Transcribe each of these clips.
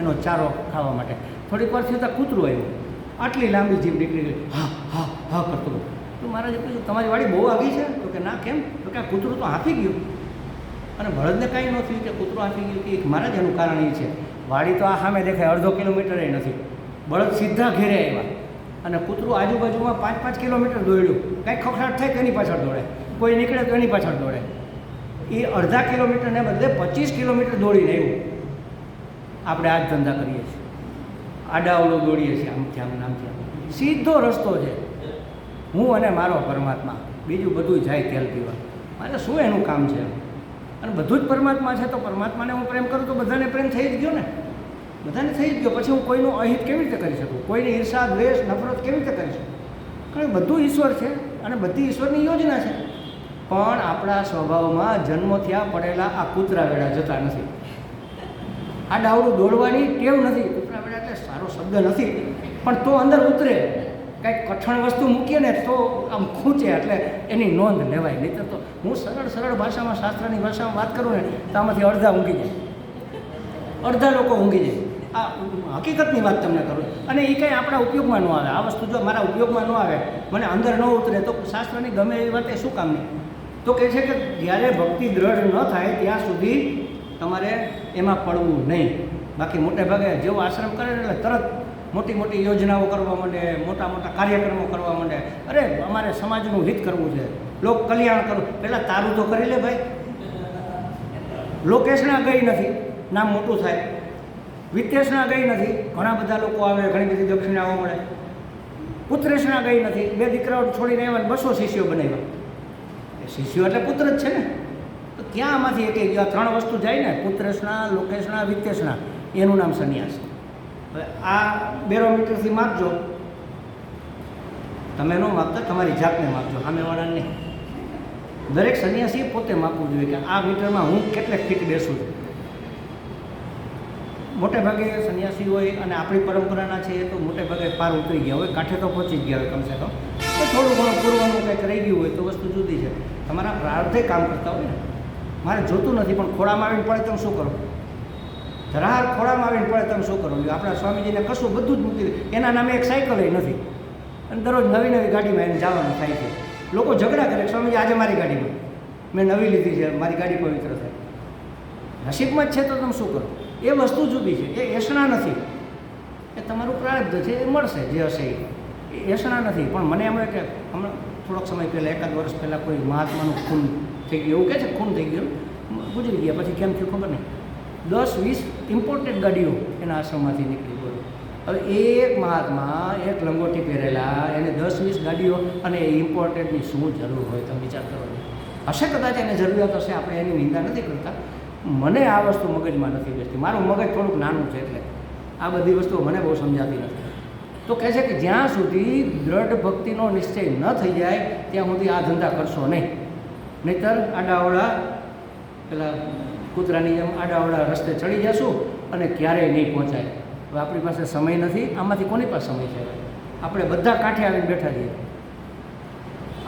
એનો ચારો ખાવા માટે. થોડીક વાર થયું કૂતરું આવ્યું. આટલી લાંબી જીભ નીકળી ગઈ. હા હા હા, કરતું તો મહારાજે પૂછ્યું તમારી વાડી બહુ આગી છે? તો કે, ના, કેમ? તો કે આ કૂતરું તો હાંફી ગયું. અને બળદને કાંઈ ન થયું કે કૂતરું હાંફી ગયું કે મહારાજ એનું કારણ એ છે. વાડી તો આ સામે દેખાય, અડધો કિલોમીટર નથી. બળદ સીધા ઘેરે આવ્યા. અને કૂતરું આજુબાજુમાં પાંચ પાંચ કિલોમીટર દોડ્યું. કાંઈક ખખડાટ થાય તો પાછળ દોડે. કોઈ નીકળે તો એની પાછળ દોડે. એ અડધા કિલોમીટરને બદલે પચીસ કિલોમીટર દોડીને આવ્યું. આપણે આ જ ધંધા કરીએ છીએ. આડાવડો દોડીએ છીએ આમથી આમ નામથી આમ સીધો રસ્તો છે. હું અને મારો પરમાત્મા, બીજું બધું જાય તેલ પીવા. મારે શું એનું કામ છે અને બધું જ પરમાત્મા છે તો પરમાત્માને હું પ્રેમ કરું તો બધાને પ્રેમ થઈ જ ગયો ને? બધાને થઈ જ ગયો. પછી હું કોઈનું અહિત કેવી રીતે કરી શકું? કોઈની ઈર્ષા, દ્વેષ, નફરત કેવી રીતે કરી શકું? કારણ કે બધું ઈશ્વર છે અને બધી ઈશ્વરની યોજના છે. પણ આપણા સ્વભાવમાં જન્મ થયા પડેલા આ કૂતરા વેળા જતા નથી. આ ડાવડું દોડવાની ટેવ નથી. કૂતરા એટલે સારો શબ્દ નથી. પણ તો અંદર ઉતરે. કંઈક કઠણ વસ્તુ મૂકીએ ને તો આમ ખૂંચે એટલે એની નોંધ લેવાય. નહીં તો હું સરળ સરળ ભાષામાં, શાસ્ત્રની ભાષામાં વાત કરું ને તો આમાંથી અડધા ઊંઘી જાય. અડધા લોકો ઊંઘી જાય. આ હકીકતની વાત તમને કરું. અને એ કંઈ આપણા ઉપયોગમાં ન આવે. આ વસ્તુ જો મારા ઉપયોગમાં ન આવે, મને અંદર ન ઉતરે, તો શાસ્ત્રની ગમે એવી વાત એ શું કામની? તો કહે છે કે જ્યારે ભક્તિ દ્રઢ ન થાય, ત્યાં સુધી તમારે એમાં પડવું નહીં. બાકી મોટે ભાગે જેવો આશ્રમ કરે એટલે તરત મોટી મોટી યોજનાઓ કરવા માંડે, મોટા મોટા કાર્યક્રમો કરવા માંડે. અરે, અમારે સમાજનું હિત કરવું છે. લોક કલ્યાણ કરવું. પહેલાં તારું તો કરી લે ભાઈ. લોકેશના ગઈ નથી. નામ મોટું થાય. વિતેશના ગઈ નથી. ઘણા બધા લોકો આવે, ઘણી બધી દક્ષિણાઓ મળે. પુત્રેશના ગઈ નથી. બે દીકરાઓ છોડીને આવ્યા બસો શિષ્યો બનાવ્યા. શિષ્યો એટલે પુત્ર જ છે ને. તો ક્યાં આમાંથી એક એક? ત્રણ વસ્તુ જાય ને, પુત્રેશના, લોકેશના, વિત્તેશના, એનું નામ સંન્યાસ. હવે આ બેરોમીટરથી માપજો. તમે ન માપતા, તમારી જાતને માપજો, સામેવાળાને નહીં. દરેક સંન્યાસી પોતે માપવું જોઈએ કે આ મીટરમાં હું કેટલે ફીટ બેસું છું. મોટે ભાગે સંન્યાસી હોય અને આપણી પરંપરાના છે તો મોટે ભાગે પાર ઉતરી ગયા હોય, કાંઠે તો પહોંચી ગયા હોય કમસે કમ. થોડું ઘણું પૂરવાનું કંઈક રહી ગયું હોય તો વસ્તુ જુદી છે. તમારા પ્રાર્થે કામ કરતા હોય ને. મારે જોતું નથી, પણ ખોળામાં આવીને પડે તમે શું કરો? ધરાર ખોળામાં આવીને પડે તમે શું કરો? આપણા સ્વામીજીને કશું બધું જ મૂકી. એના નામે એક સાયકલ નથી. અને દરરોજ નવી નવી ગાડીમાં એને જવાનું થાય છે. લોકો ઝઘડા કરે, સ્વામીજી, આજે મારી ગાડીમાં. મેં નવી લીધી છે, મારી ગાડી પવિત્ર થાય. નસીબમાં જ છે તો તમે શું કરો? એ વસ્તુ જુદી છે, એ એસણા નથી. એ તમારું પ્રારબ્ધ છે, એ મળશે, જે હશે એ. એસણા નથી. પણ મને એમ કે હમણાં થોડોક સમય પહેલાં, એકાદ વર્ષ પહેલાં કોઈ મહાત્માનું ખૂન થઈ ગયું એવું કહે છે કે ખૂન થઈ ગયું ગુજરી ગયા, પછી કેમ થયું ખબર નહીં. દસ, વીસ ઇમ્પોર્ટેડ ગાડીઓ એના આશ્રમમાંથી નીકળી બોલો હવે એક મહાત્મા એક લંગોટી પહેરેલા, એને દસ, વીસ ગાડીઓ અને એ ઇમ્પોર્ટેડની શું જરૂર હોય તમે વિચાર કરો હશે કદાચ એને જરૂરિયાત હશે, આપણે એની નિંદા નથી કરતા. મને આ વસ્તુ મગજમાં નથી બેસતી. મારું મગજ થોડુંક નાનું છે એટલે આ બધી વસ્તુઓ મને બહુ સમજાતી નથી. તો કહે છે કે જ્યાં સુધી દ્રઢ ભક્તિનો નિશ્ચય ન થઈ જાય, ત્યાં સુધી આ ધંધા કરશો નહીં. નહીતર આડાવડા, પેલા કૂતરાની જેમ આડાવડા રસ્તે ચડી જશું અને ક્યારેય નહીં પહોંચાય. હવે આપણી પાસે સમય નથી, આમાંથી કોની પાસે સમય છે? આપણે બધા કાંઠે આવીને બેઠા છીએ.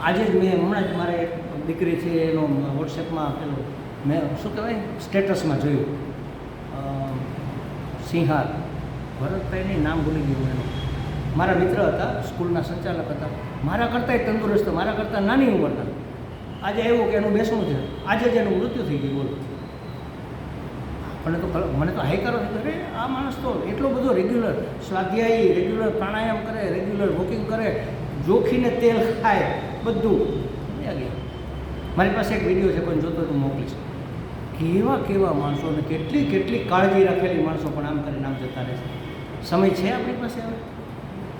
આજે જ મેં હમણાં જ મારે એક દીકરી છે, એનો વોટ્સએપમાં પેલું મેં શું કહેવાય? સ્ટેટસમાં જોયું. સિંહાર. ભરતભાઈની નામ ભૂલી ગયું એનું. મારા મિત્ર હતા, સ્કૂલના સંચાલક હતા. મારા કરતાંય તંદુરસ્ત, મારા કરતાં નાની ઉંમરના. આજે એવું કે એનું બેસણું છે? આજે જ એનું મૃત્યુ થઈ ગયું, બોલો. મને તો મને તો હાઈ કરો અરે, આ માણસ તો એટલો બધો રેગ્યુલર સ્વાધ્યાયી રેગ્યુલર પ્રાણાયામ કરે રેગ્યુલર વોકિંગ કરે, જોખીને તેલ ખાય, બધું. મારી પાસે એક વીડિયો છે પણ જોતો તો મોકલીશ કેવા કેવા માણસો અને કેટલી કેટલી કાળજી રાખેલી માણસો પણ આમ કરીને આમ જતા રહે છે. સમય છે આપણી પાસે હવે?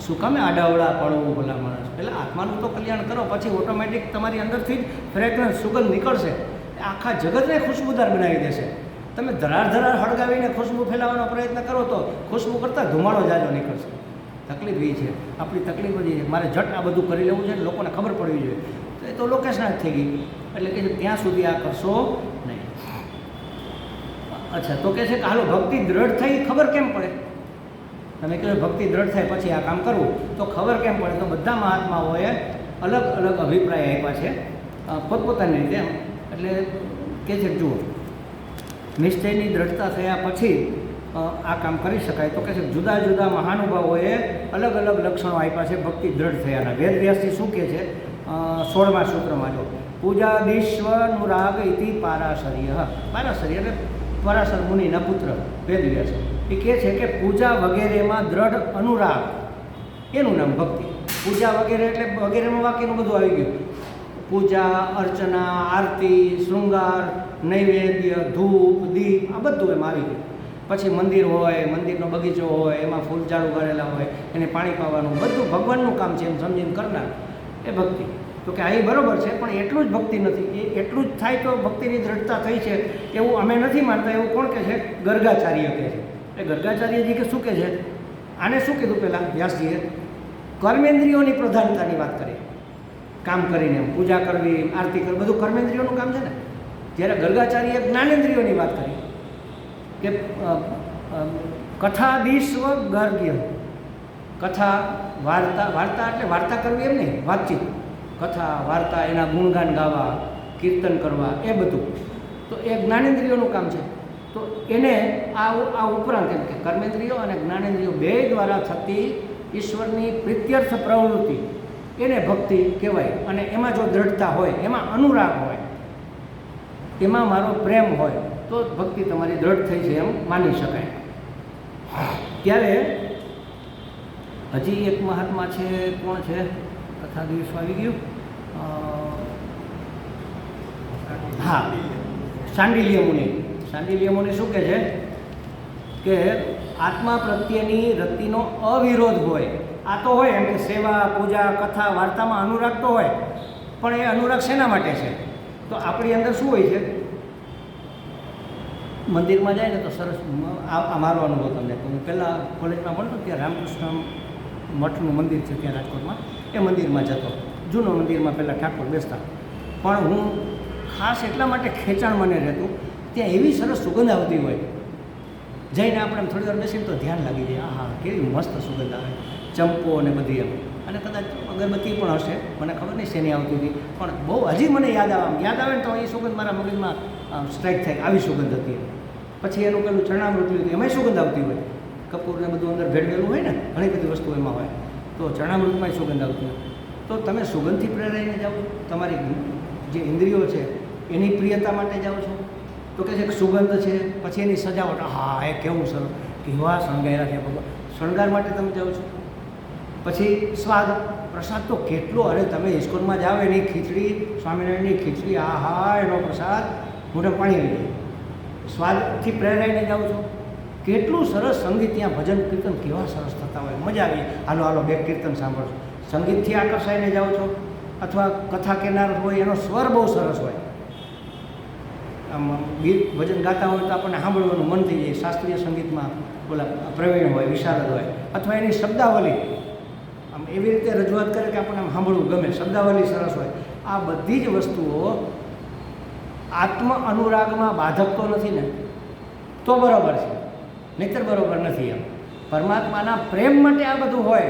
શું કામે આડાવડા પડવું ભલા માણસ? પહેલાં આત્માનું તો કલ્યાણ કરો, પછી ઓટોમેટિક તમારી અંદરથી જ ફ્રેગ્રન્સ, સુગંધ નીકળશે. આખા જગતને ખુશ્બુદાર બનાવી દેશે. તમે ધરાર ધરાર હળગાવીને ખુશ્બુ ફેલાવવાનો પ્રયત્ન કરો તો ખુશ્બુ કરતાં ધુમાડો જાજો નીકળશે. તકલીફ એ છે. આપણી તકલીફ બધી છે. મારે જટ આ બધું કરી લેવું છે લોકોને ખબર પડવી જોઈએ. તો એ તો લોકેશન જ થઈ ગઈ. એટલે કે ત્યાં સુધી આ કરશો નહીં. અચ્છા, તો કે છે કે હાલો ભક્તિ દ્રઢ થઈ, ખબર કેમ પડે? તમે કહ્યું ભક્તિ દ્રઢ થાય પછી આ કામ કરવું. તો ખબર કેમ પડે? તો બધા મહાત્માઓએ અલગ અલગ અભિપ્રાય આપ્યા છે. પોતપોતાની રીતે. એટલે કે છે, જુઓ. નિશ્ચયની દ્રઢતા થયા પછી આ કામ કરી શકાય. તો કે છે, જુદા જુદા મહાનુભાવોએ અલગ અલગ લક્ષણો આપ્યા છે ભક્તિ દ્રઢ થયાના. વેદ વ્યાસજી શું કહે છે? સોળમા સૂત્રમાં જો પૂજા દિશ્વનું રાગ ઇતિ પારાશર્ય. પારાશર્ય એટલે પરાશર મુનિના પુત્ર વેદ વ્યાસ એ કહે છે કે પૂજા વગેરેમાં દ્રઢ અનુરાગ. એનું નામ ભક્તિ. પૂજા વગેરે એટલે વગેરેમાં વાક્યનું બધું આવી ગયું. પૂજા, અર્ચના, આરતી, શૃંગાર, નૈવેદ્ય, ધૂપ, દીપ, આ બધું એમાં આવી ગયું. પછી મંદિર હોય, મંદિરનો બગીચો હોય, એમાં ફૂલ ઝાડ ઉગાડેલા હોય, એને પાણી પાવાનું, બધું ભગવાનનું કામ છે એમ સમજીને કરનાર. એ ભક્તિ. તો કે આ બરોબર છે, પણ એટલું જ ભક્તિ નથી. એ એટલું જ થાય તો ભક્તિની દ્રઢતા થઈ છે, એવું અમે નથી માનતા, એવું કોણ કહે છે? ગર્ગાચાર્ય કહે છે. એ ગર્ગાચાર્યજી કે શું કહે છે? આને શું કીધું પહેલાં? વ્યાસજીએ કર્મેન્દ્રિયોની પ્રધાનતાની વાત કરી. કામ કરીને એમ પૂજા કરવી, આરતી કરવી, બધું કર્મેન્દ્રિયોનું કામ છે ને? જ્યારે ગર્ગાચાર્યએ જ્ઞાનેન્દ્રિયોની વાત કરી કે કથા વિશ્વ ગર્ગ્ય. કથા, વાર્તા વાર્તા એટલે વાર્તા કરવી એમ નહીં, વાતચીત. કથા, વાર્તા, એના ગુણગાન ગાવા, કીર્તન કરવા, એ બધું. તો એ જ્ઞાનેન્દ્રિયોનું કામ છે. તો એને આ આ ઉપરાંત એમ કે કર્મેન્દ્રિયો અને જ્ઞાનેન્દ્રિયો બે દ્વારા થતી ઈશ્વરની પ્રિત્યર્થ પ્રવૃત્તિ, એને ભક્તિ કહેવાય. અને એમાં જો દ્રઢતા હોય, એમાં અનુરાગ હોય, એમાં મારો પ્રેમ હોય, તો ભક્તિ તમારી દ્રઢ થઈ છે એમ માની શકાય. ત્યારે હજી એક મહાત્મા છે, કોણ છે? કથા દિવસ આવી ગયું. હા સાંડિલ્ય મુનિ. સાંડિલ્ય મુનિ શું કહે છે? કે આત્મા પ્રત્યેની રતિનો અવિરોધ હોય. આ તો હોય એમ કે સેવા, પૂજા, કથા, વાર્તામાં અનુરાગ તો હોય, પણ એ અનુરાગ શેના માટે છે? તો આપણી અંદર શું હોય છે? મંદિરમાં જાય ને તો સરસ આ મારો અનુભવ તમને. કહું પહેલાં કોલેજમાં ભણતો ત્યાં રામકૃષ્ણ મઠનું મંદિર છે ત્યાં રાજકોટમાં. એ મંદિરમાં જતો. જૂનું મંદિરમાં પહેલાં ઠાકોર બેસતા. પણ હું ખાસ એટલા માટે ખેંચાણ મને રહેતું ત્યાં એવી સરસ સુગંધ આવતી હોય. જઈને આપણે થોડી વાર બેસીને તો ધ્યાન લાગી જાય, આહા, કેવી મસ્ત સુગંધ આવે. ચંપો અને બધી એમ. અને કદાચ અગરબત્તી પણ હશે, મને ખબર નહીં શેની આવતી હતી, પણ બહુ હજી મને યાદ આવે યાદ આવે ને તો એ સુગંધ મારા મગજમાં સ્ટ્રાઇક થાય આવી સુગંધ હતી પછી એનું પેલું ચરણામૃત લીધું, એમાંય સુગંધ આવતી હોય. કપૂરને બધું અંદર ભેળવેલું હોય ને, ઘણી બધી વસ્તુ એમાં હોય. તો ચરણામૃતમાંય સુગંધ આવતી હોય. તો તમે સુગંધથી પ્રેરાઈને જાઓ, તમારી જે ઇન્દ્રિયો છે, એની પ્રિયતા માટે જાઓ છો? તો કે છે કે સુગંધ છે, પછી એની સજાવટ. હા, એ કેવું સરસ કેવા શણગાર્યા છે ભગવાન? શણગાર માટે તમે જાઓ છો? પછી સ્વાદ, પ્રસાદ તો કેટલો? અરે, તમે ઇસ્કોનમાં જાઓ, એની ખીચડી, સ્વામિનારાયણની ખીચડી, આ, હા, એનો પ્રસાદ મોઢે પાણી આવી જાય. સ્વાદથી પ્રેરાઈને જાઓ છો? કેટલું સરસ સંગીત ત્યાં ભજન, કીર્તન, કેવા સરસ થતા હોય. મજા આવી. હાલો હાલો, બે કીર્તન સાંભળો. સંગીતથી આકર્ષાઈને જાઓ છો? અથવા કથા કેનાર હોય, એનો સ્વર બહુ સરસ હોય. આમ ગીત ભજન ગાતા હોય તો આપણને સાંભળવાનું મન થઈ જાય. શાસ્ત્રીય સંગીતમાં બોલા પ્રવીણ હોય, વિશારદ હોય અથવા એની શબ્દાવલી. આમ એવી રીતે રજૂઆત કરે કે આપણને આમ સાંભળવું ગમે. શબ્દાવલી સરસ હોય. આ બધી જ વસ્તુઓ આત્મ અનુરાગમાં બાધક તો નથી ને, તો બરાબર છે. નહીતર બરાબર નથી એમ. પરમાત્માના પ્રેમ માટે આ બધું હોય.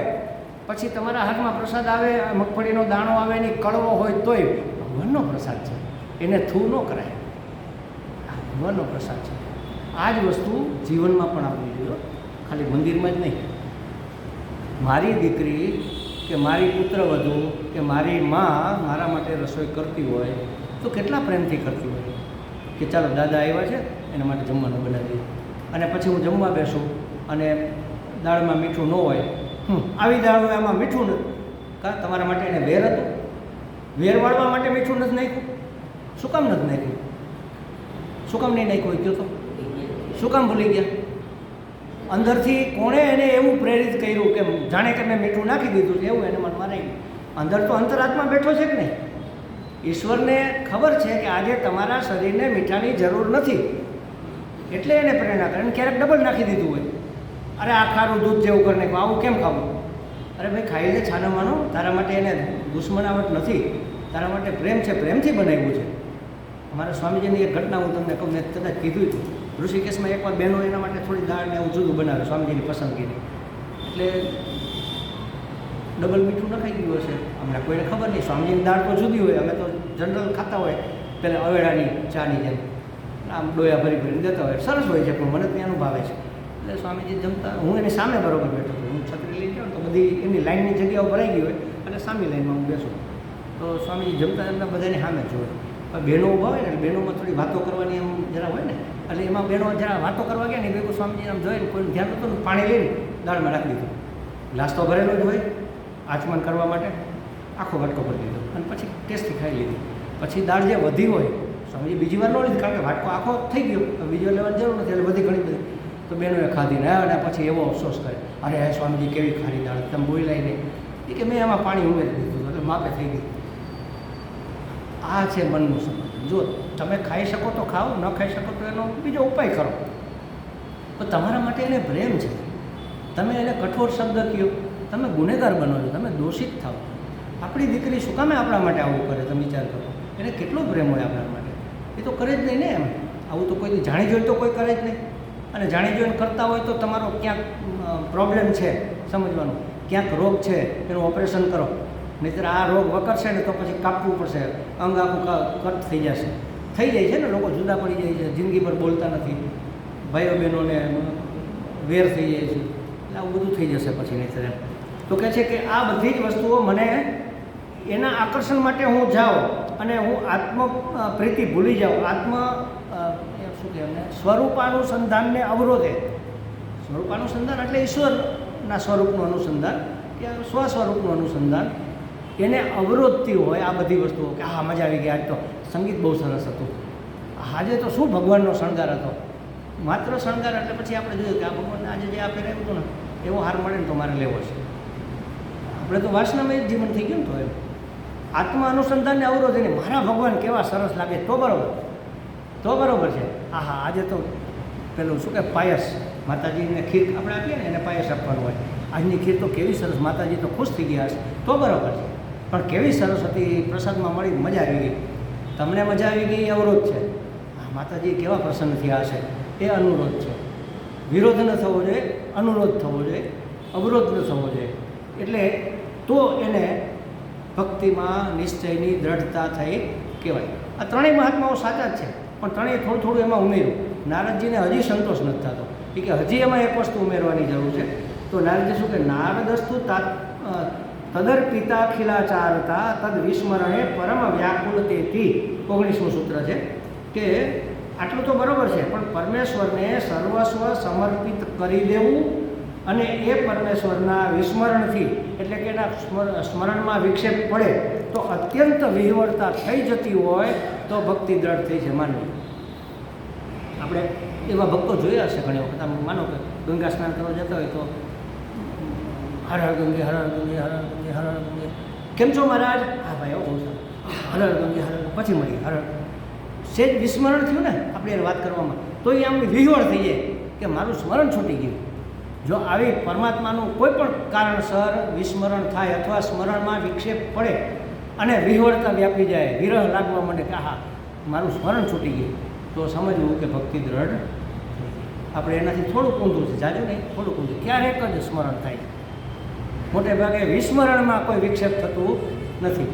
પછી તમારા હાથમાં પ્રસાદ આવે, મગફળીનો દાણો આવે, એની કડવો હોય તોય ભગવાનનો પ્રસાદ છે. એને થૂ ન કરાય. ભગવાનનો પ્રસાદ છે. આ જ વસ્તુ જીવનમાં પણ આપવી જોઈએ ખાલી મંદિરમાં જ નહીં. મારી દીકરી કે મારી પુત્રવધુ કે મારી માં મારા માટે રસોઈ કરતી હોય તો કેટલા પ્રેમથી કરતી હોય. કે ચાલો દાદા આવ્યા છે, એના માટે જમવાનું બનાવી અને પછી હું જમવા બેસું અને દાળમાં મીઠું ન હોય. આવી દાળ હોય આમાં મીઠું નથી કા, તમારા માટે એને વેર હતું. વેર વાળવા માટે મીઠું નથી નાખ્યું. શું કામ નથી નાખ્યું? શું કામ નહીં નાખ્યું ગયો તો? શું કામ ભૂલી ગયા? અંદરથી કોણે એને એવું પ્રેરિત કર્યું કે જાણે કે મેં મીઠું નાખી દીધું છે, એવું એને મનમાં નહીં અંદર તો અંતરાત્મા બેઠો છે કે નહીં? ઈશ્વરને ખબર છે કે આજે તમારા શરીરને મીઠાની જરૂર નથી. એટલે એને પ્રેરણા કરે. અને ક્યારેક ડબલ નાખી દીધું હોય. અરે આ ખારું દૂધ જેવું કરીને આવું કેમ ખાવું? અરે ભાઈ ખાઈ લે છાનો માનો તારા માટે એને દુશ્મનાવટ નથી. તારા માટે પ્રેમ છે, પ્રેમથી બનાવ્યું છે. અમારા સ્વામીજીની એક ઘટના હું તમને કહું, મેં કદાચ કીધું હતું ઋષિકેશમાં એકવાર બહેનો એના માટે થોડી દાળ ને એવું જુદું બનાવે, સ્વામીજીની પસંદગીની. એટલે ડબલ મીઠું નખાઈ ગયું હશે. અમને કોઈને ખબર નહીં, સ્વામીજીની દાળ તો જુદી હોય, અમે તો જનરલ ખાતા હોય પહેલાં અવેડાની ચાની જેમ. આમ ડોયા ભરી ભરીને દેતા હોય. સરસ હોય છે, પણ મને ત્યાંનું ભાવે છે. એટલે સ્વામીજી જમતા, હું એની સામે બરોબર બેઠો હતો હું છત્રી લઈ જાઉં તો બધી એમની લાઈનની જગ્યાઓ ભરાઈ ગઈ હોય, અને સામી લાઈનમાં હું બેસું. તો સ્વામીજી જમતા જમતા બધાની સામે જોવે બહેનો ઊભા હોય ને, એટલે બહેનોમાં થોડી વાતો કરવાની એમ જરા હોય ને, એટલે એમાં બહેનો જરા વાતો કરવા ગયા ને, એ ભેગું સ્વામીજી આમ જોઈને કોઈનું ધ્યાન નહોતું ને, પાણી લઈને દાળમાં રાખી દીધું. ગ્લાસ તો ભરેલો જ હોય, આચમન કરવા માટે આખો વાટકો ભરી દીધો અને પછી ટેસ્ટી ખાઈ લીધી. પછી દાળ જે વધી હોય, સ્વામીજી બીજી વાર ન લીધી, કારણ કે વાટકો આખો થઈ ગયો બીજી વાર લેવાની જરૂર નથી, એટલે બધી ઘણી બધી. તો બહેનોએ ખાધી ને અને પછી એવો અફસોસ કરે અરે સ્વામીજી કેવી ખારી દાળ, તમે બોલાય નહીં. એ કે, મેં એમાં પાણી ઉમેરી દીધું એટલે માપે થઈ ગયું. આ છે મનનું સમાધાન જો તમે ખાઈ શકો તો ખાઓ, ન ખાઈ શકો તો એનો બીજો ઉપાય કરો. પણ તમારા માટે એને પ્રેમ છે. તમે એને કઠોર શબ્દ કહો તમે ગુનેગાર બનો છો, તમે દોષિત થાઓ આપણી દીકરી શું કામે આપણા માટે આવું કરે, તમે વિચાર કરો. એને કેટલો પ્રેમ હોય આપણા માટે? એ તો કરે જ નહીં ને એમ. આવું તો કોઈ જાણી જોઈ તો કોઈ કરે જ નહીં. અને જાણી જોઈને કરતા હોય તો તમારો ક્યાંક પ્રોબ્લેમ છે, સમજવાનું. ક્યાંક રોગ છે, એનું ઓપરેશન કરો. નહીંતર આ રોગ વકરશે ને તો પછી કાપવું પડશે. અંગ આખું કટ થઈ જશે. થઈ જાય છે ને લોકો જુદા પડી જાય છે, જિંદગી પર બોલતા નથી. ભાઈઓ બહેનોને વેર થઈ જાય છે. એટલે આવું બધું થઈ જશે પછી નહીંતર તો કહે છે કે આ બધી જ વસ્તુઓ મને એના આકર્ષણ માટે હું જાઉં અને હું આત્મ પ્રીતિ ભૂલી જાઉં. આત્મ શું કહેવાય સ્વરૂપાનુસંધાનને અવરોધે. સ્વરૂપાનુસંધાન એટલે ઈશ્વરના સ્વરૂપનું અનુસંધાન કે સ્વ સ્વરૂપનું અનુસંધાન. એને અવરોધતી હોય આ બધી વસ્તુઓ કે હા, મજા આવી ગઈ. આજ તો સંગીત બહુ સરસ હતું. આજે તો શું ભગવાનનો શણગાર હતો? માત્ર શણગાર એટલે પછી આપણે જોયું કે આ ભગવાનને આજે જે આ પહેરાવ્યું હતું ને, એવો હાર મળે ને તો મારે લેવો છે. આપણે તો વાસનામય જ જીવન થઈ ગયું ને તો એમ. આત્મા અનુસંધાનને અવરોધ નહીં મારા ભગવાન કેવા સરસ લાગે તો બરાબર. તો બરાબર છે. હા હા આજે તો પેલું શું કે પાયસ, માતાજીને ખીર આપણે આપીએ ને એને પાયસ આપવાનું હોય. આજની ખીર તો કેવી સરસ, માતાજી તો ખુશ થઈ ગયા હશે. તો બરાબર છે. પણ કેવી સરસ હતી પ્રસાદમાં મળી મજા આવી ગઈ. તમને મજા આવી ગઈ એ અવરોધ છે? આ માતાજી કેવા પ્રસન્ન થયા છે એ અનુરોધ છે. વિરોધ ન થવો જોઈએ, અનુરોધ થવો જોઈએ, અવરોધ ન થવો જોઈએ. એટલે તો એને ભક્તિમાં નિશ્ચયની દ્રઢતા થઈ કહેવાય. આ ત્રણેય મહાત્માઓ સાચા જ છે, પણ ત્રણેય થોડું થોડું એમાં ઉમેર્યું. નારદજીને હજી સંતોષ નથી થતો. કે હજી એમાં એક વસ્તુ ઉમેરવાની જરૂર છે. તો નારદજી શું કે નારદસ્તુ તાત તદર્પિતા ખિલાચારતા તદ વિસ્મરણે પરમ વ્યાકુલ તેથી ઓગણીસમું સૂત્ર છે કે આટલું તો બરાબર છે, પણ પરમેશ્વરને સર્વસ્વ સમર્પિત કરી દેવું અને એ પરમેશ્વરના વિસ્મરણથી, એટલે કે એના સ્મર- સ્મરણમાં વિક્ષેપ પડે, તો અત્યંત વિહવળતા થઈ જતી હોય, તો ભક્તિ દ્રઢ થઈ છે, માનવી. આપણે એવા ભક્તો જોયા હશે ઘણી વખત. આમ માનો કે ગંગા સ્નાન કરવા જતા હોય તો હર હર ગંગે હર હર ગંગે હર હર કેમ છો મહારાજ? હા, ભાઈ બહુ સારું હર હર ગંગે પછી મળી હર સેજ વિસ્મરણ થયું ને, આપણે એને વાત કરવામાં. તો એ આમ વિહોળ જાય કે મારું સ્મરણ છૂટી ગયું. જો આવી પરમાત્માનું કોઈ પણ કારણસર વિસ્મરણ થાય અથવા સ્મરણમાં વિક્ષેપ પડે અને વિહોળતા વ્યાપી જાય, વિરહ લાગવા માંડે કે હા મારું સ્મરણ છૂટી ગયું, તો સમજવું કે ભક્તિ દ્રઢ આપણે એનાથી થોડુંક ઊંધું છે. જાજુ નહીં થોડુંક ઊંધું. ક્યારેક જ સ્મરણ થાય. મોટે ભાગે વિસ્મરણમાં કોઈ વિક્ષેપ થતું નથી.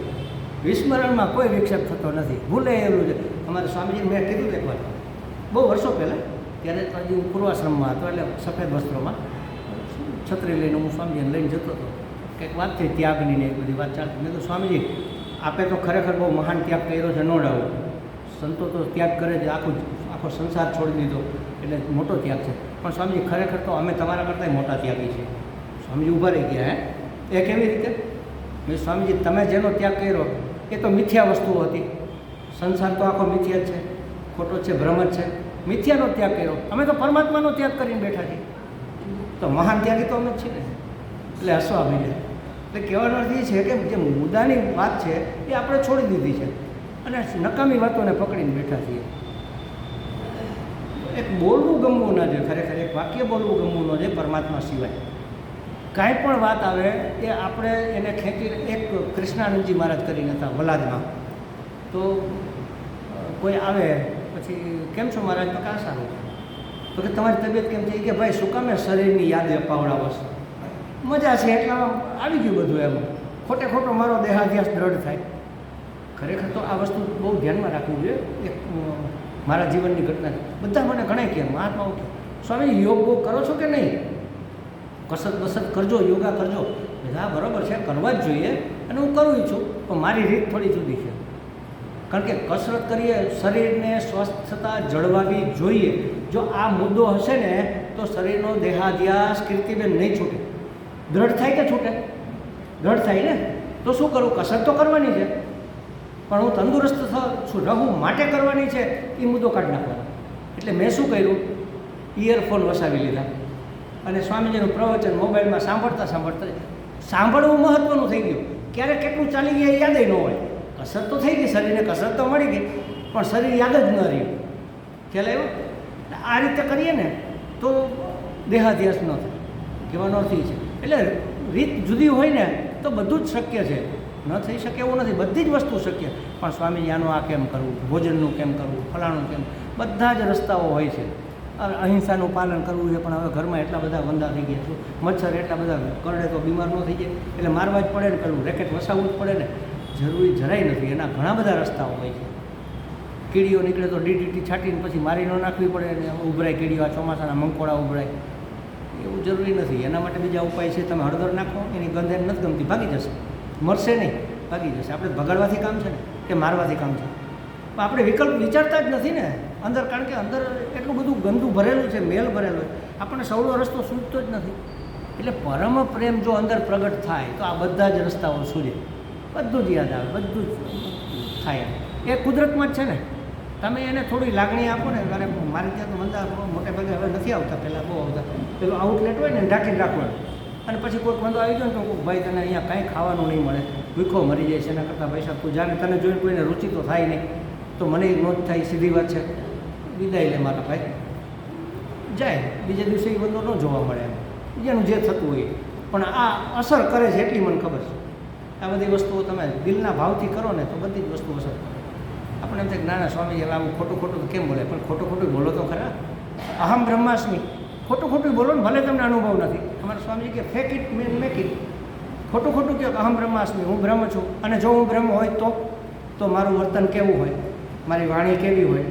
વિસ્મરણમાં કોઈ વિક્ષેપ થતો નથી. ભૂલે એવું છે અમારે સ્વામીજી મેં કીધું એક વાર. બહુ વર્ષો પહેલાં, ત્યારે હજી હું પૂર્વાશ્રમમાં હતો, એટલે સફેદ વસ્ત્રોમાં. છત્રી લઈને હું સ્વામીજીને લઈને જતો હતો. કંઈક વાત થઈ ત્યાગની ને એ બધી વાત ચાલતી. મેં તો સ્વામીજી, આપે તો ખરેખર બહુ મહાન ત્યાગ કર્યો છે, નો ડાઉટ. સંતો તો ત્યાગ કરે છે, આખું આખો સંસાર છોડી દીધો. એટલે મોટો ત્યાગ છે. પણ સ્વામીજી, ખરેખર તો અમે તમારા કરતાંય મોટા ત્યાગી છીએ. સ્વામીજી ઊભા રહી ગયા, હે? એ કેવી રીતે? મેં સ્વામીજી, તમે જેનો ત્યાગ કર્યો, એ તો મિથ્યા વસ્તુઓ હતી. સંસાર તો આખો મિથ્યા છે. ખોટો છે, ભ્રમ જ છે. મિથ્યાનો ત્યાગ કર્યો. અમે તો પરમાત્માનો ત્યાગ કરીને બેઠા છીએ. તો મહાન ત્યાગી તો અમે જ છીએ ને. એટલે હસવા માંડ્યા એટલે કહેવાનો અર્થ એ છે કે જે મુદ્દાની વાત છે, એ આપણે છોડી દીધી છે. અને નકામી વાતોને પકડીને બેઠા છીએ. એક બોલવું ગમવું ન જોઈએ. ખરેખર એક વાક્ય બોલવું ગમવું ન જોઈએ પરમાત્મા સિવાય. કાંઈ પણ વાત આવે એ આપણે એને ખેંચીને એક કૃષ્ણાનંદજી મહારાજ કરીને હતા વલાદમાં. તો કોઈ આવે, પછી કેમ છો મહારાજ? તો કાં સારું. તો કે તમારી તબિયત કેમ છે? કે ભાઈ, શું કામે શરીરની યાદ અપાવડાવો છો? મજા છે એટલામાં આવી ગયું બધું એમ. ખોટે ખોટો મારો દેહાધ્યાસ દ્રઢ થાય. ખરેખર તો આ વસ્તુ બહુ ધ્યાનમાં રાખવું જોઈએ. એક મારા જીવનની ઘટના. બધા મને ઘણા કે મહાત્માઓ કહે સ્વામી, યોગ બહુ કરો છો કે નહીં? કસરત બસરત કરજો, યોગા કરજો. હા બરાબર છે, કરવા જ જોઈએ અને હું કરું છું, પણ મારી રીત થોડી જુદી છે. કારણ કે કસરત કરીએ, શરીરને સ્વસ્થતા જળવાવી જોઈએ. જો આ મુદ્દો હશે ને, તો શરીરનો દેહાધ્યાસ કીર્તિબેન નહીં છૂટે. દ્રઢ થાય કે છૂટે? દ્રઢ થાય ને? તો શું કરું? કસરત તો કરવાની છે. પણ હું તંદુરસ્ત છું, રહું માટે કરવાની છે, એ મુદ્દો કાઢી નાખવાનો. એટલે મેં શું કર્યું? ઇયરફોન વસાવી લીધા. અને સ્વામીજીનું પ્રવચન મોબાઈલમાં સાંભળતા સાંભળતા સાંભળવું મહત્ત્વનું થઈ ગયું. ક્યારેક કેટલું ચાલી ગયા એ યાદય ન હોય. કસરત તો થઈ ગઈ, શરીરને કસરત તો મળી ગઈ, પણ શરીર યાદ જ ન રહ્યું. ખ્યાલ આવ્યો? આ રીતે કરીએ ને તો દેહાધ્યાસ ન થાય. કહેવાનો અર્થ છે. એટલે રીત જુદી હોય ને તો બધું જ શક્ય છે. ન થઈ શકે એવું નથી. બધી જ વસ્તુ શક્ય. પણ સ્વામીજી આનું આ કેમ કરવું? ભોજનનું કેમ કરવું? ફલાણું કેમ? બધા જ રસ્તાઓ હોય છે. અહિંસાનું પાલન કરવું છે પણ હવે ઘરમાં એટલા બધા વંદા થઈ ગયા છે. મચ્છર એટલા બધા કરડે તો બીમાર ન થઈ જાય. એટલે મારવા જ પડે ને કરવું રેકેટ વસાવવું જ પડે ને. જરૂરી જરાય નથી, એના ઘણા બધા રસ્તાઓ હોય છે. કીડીઓ નીકળે તો ડીડીટી છાંટીને પછી મારી ન નાખવી પડે ને ઉભરાય કીડીઓ, આ ચોમાસાના મંકોડા ઉભરાય. એવું જરૂરી નથી, એના માટે બીજા ઉપાય છે, તમે હળદર નાખો, એની ગંધ એને નથી ગમતી, ભાગી જશે. મરશે નહીં, ભાગી જશે. આપણે ભગાડવાથી કામ છે ને, કે મારવાથી કામ છે? પણ આપણે વિકલ્પ વિચારતા જ નથી ને. અંદર, કારણ કે અંદર એટલું બધું ગંદુ ભરેલું છે, મેલ ભરેલો છે. આપણને સૌનો રસ્તો સૂચતો જ નથી. એટલે પરમ પ્રેમ જો અંદર પ્રગટ થાય, તો આ બધા જ રસ્તાઓ સૂર્ય બધું જ યાદ આવે, બધું જ થાય એ કુદરતમાં જ છે ને. તમે એને થોડી લાગણી આપો ને, અરે મારી ત્યાં તો મંદા મોટે ભાગે હવે નથી આવતા, પહેલાં બહુ આવતા. પેલું આઉટલેટ હોય ને ઢાંકીને રાખવાનું. અને પછી કોઈક મંદો આવી ગયો ને, તો ભાઈ, તને અહીંયા કાંઈ ખાવાનું નહીં મળે. ભૂખો મરી જાય છે, એના કરતાં પૈસા તું જાણે, તને જોઈને કોઈને રુચિ તો થાય નહીં. તો મને એ નોંધ થાય, સીધી વાત છે. વિદાય લે મારા ભાઈ. જાય, બીજા દિવસે એ બંદો ન જોવા મળે એમ. જેનું જે થતું હોય. પણ આ અસર કરે છે એટલી મને ખબર છે. આ બધી વસ્તુઓ તમે દિલના ભાવથી કરો ને તો બધી જ વસ્તુ અસર કરે. આપણે એમ થાય કે ના ના સ્વામી હવે આવું ખોટું ખોટું કેમ બોલે? પણ ખોટું ખોટું બોલો તો ખરા. અહમ બ્રહ્માસ્મિ. ખોટું ખોટું બોલો ને ભલે તમને અનુભવ નથી. અમારા સ્વામીજી કે fake it man make it ખોટું ખોટું કહો અહમ બ્રહ્માસ્મી, હું બ્રહ્મ છું. અને જો હું બ્રહ્મ હોય તો? તો મારું વર્તન કેવું હોય? મારી વાણી કેવી હોય?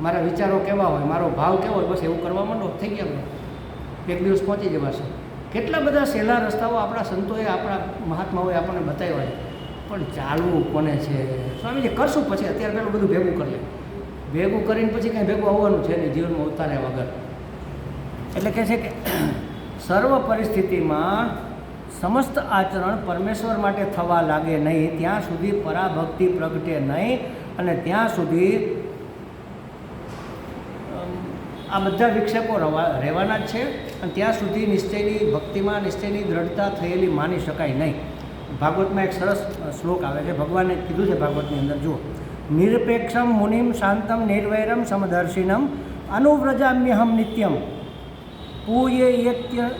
મારા વિચારો કેવા હોય, મારો ભાવ કેવો હોય, બસ એવું કરવા માંડો, થઈ ગયા આપણે એક દિવસ પહોંચી જવાશે. કેટલા બધા સહેલા રસ્તાઓ આપણા સંતોએ, આપણા મહાત્માઓએ આપણને બતાવ્યા છે. પણ ચાલવું કોને છે? સ્વામીજી, કરશું પછી, અત્યારે પેલું બધું ભેગું કરી લે ભેગું કરીને પછી કંઈ ભેગું આવવાનું છે નહીં, જીવનમાં ઉતાર્યા વગર. એટલે કહે છે કે, સર્વ પરિસ્થિતિમાં સમસ્ત આચરણ પરમેશ્વર માટે થવા લાગે નહીં. ત્યાં સુધી પરાભક્તિ પ્રગટે નહીં અને ત્યાં સુધી આ બધા વિક્ષેપો રહેવાના જ છે અને ત્યાં સુધી નિશ્ચયની ભક્તિમાં, નિશ્ચયની દ્રઢતા થયેલી માની શકાય નહીં. ભાગવતમાં એક સરસ શ્લોક આવે છે, ભગવાને કીધું છે ભાગવતની અંદર, જુઓ. નિરપેક્ષમ મુનિમ શાંતમ નિર્વૈરમ સમદર્શિનમ અનુવ્રજામ્યહમ નિત્યમ પૂયે યત્ય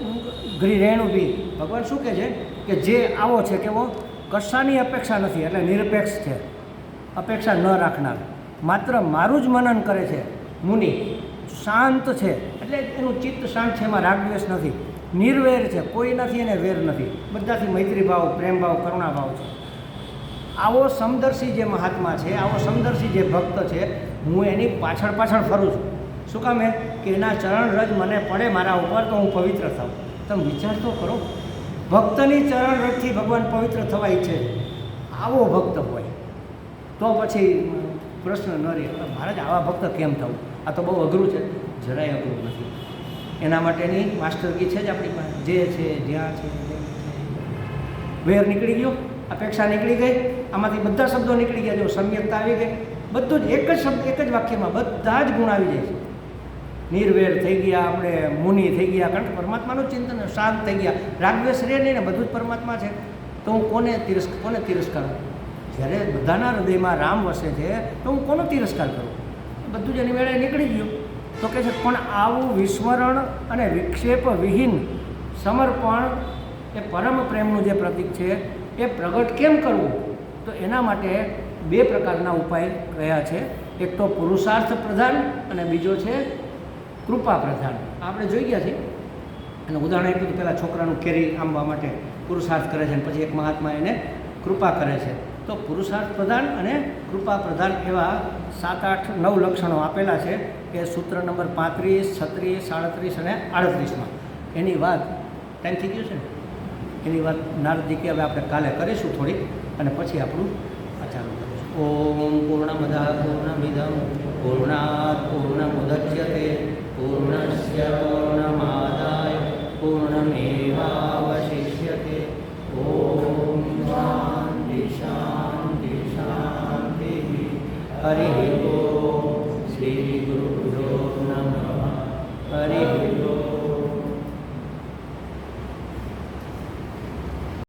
ગૃહેણુભી. ભગવાન શું કહે છે? કે જે આવો છે કેવો? કશાની અપેક્ષા નથી, એટલે નિરપેક્ષ છે. અપેક્ષા ન રાખનાર. માત્ર મારું જ મનન કરે છે, મુનિ. શાંત છે. એટલે એનું ચિત્ત શાંત છે, એમાં રાગદ્વેષ નથી. નિર્વેર છે કોઈનાથી એને વેર નથી. બધાથી મૈત્રી ભાવ પ્રેમ ભાવ કરુણા ભાવ છે. આવો સમદર્શી જે મહાત્મા છે, આવો સમદર્શી જે ભક્ત છે, હું એની પાછળ પાછળ ફરું છું. શું કામ એ કે એના ચરણ રજ મને પડે મારા ઉપર તો હું પવિત્ર થાઉં. તમે વિચાર તો કરો. ભક્તની ચરણ રજથી ભગવાન પવિત્ર થવા ઈચ્છે આવો ભક્ત હોય. તો પછી પ્રશ્ન ન રહે. મહારાજ, આવા ભક્ત કેમ થવું આ તો બહુ અઘરું છે. જરાય અઘરું નથી. એના માટેની માસ્ટરગી છે જ આપણી પાસે. જે છે, જ્યાં છે વેર નીકળી ગયો, અપેક્ષા નીકળી ગઈ. આમાંથી બધા શબ્દો નીકળી ગયા. જો સમ્યકતા આવી ગઈ, બધું જ એક જ શબ્દ, એક જ વાક્યમાં બધા જ ગુણ આવી જાય છે. નિર્વેર થઈ ગયા આપણે, મુનિ થઈ ગયા, કારણ કે પરમાત્માનું ચિંતન શાંત થઈ ગયા. રાગવેશ રે નહીં ને, બધું જ પરમાત્મા છે. તો હું કોને તિરસ્ક, કોને તિરસ્કાર કરું? જ્યારે બધાના હૃદયમાં રામ વસે છે, તો હું કોનો તિરસ્કાર કરું? બધું જ એની વેળાએ નીકળી ગયું. તો કહે છે, પણ આવું વિસ્મરણ અને વિક્ષેપ વિહીન સમર્પણ એ પરમ પ્રેમનું જે પ્રતીક છે, એ પ્રગટ કેમ કરવું? તો એના માટે બે પ્રકારના ઉપાય કયા છે. એક તો પુરુષાર્થ પ્રધાન અને બીજો છે કૃપા પ્રધાન. આપણે જોઈ ગયા છીએ. અને ઉદાહરણ આપ્યું કે પહેલાં છોકરાનું કેરી આંબવા માટે પુરુષાર્થ કરે છે અને પછી એક મહાત્મા એને કૃપા કરે છે. તો પુરુષાર્થ પ્રધાન અને કૃપા પ્રધાન એવા સાત, આઠ, નવ લક્ષણો આપેલા છે કે સૂત્ર નંબર પાંત્રીસ, છત્રીસ સાડત્રીસ અને આડત્રીસમાં. એની વાત ટાઈમ થઈ ગયું છે ને? એની વાત નારદી કે હવે આપણે કાલે કરીશું થોડીક અને પછી આપણું આચારું કરીશું ઓમ પૂર્ણમદા, પૂર્ણમિદમ, પૂર્ણાત, પૂર્ણમુદચ્યતે પૂર્ણ પૂર્ણમાદાય, પૂર્ણમેવાવશિષ્યતે. ઓમ શાંતિ શાંતિ શાંતિ. હરિ Hare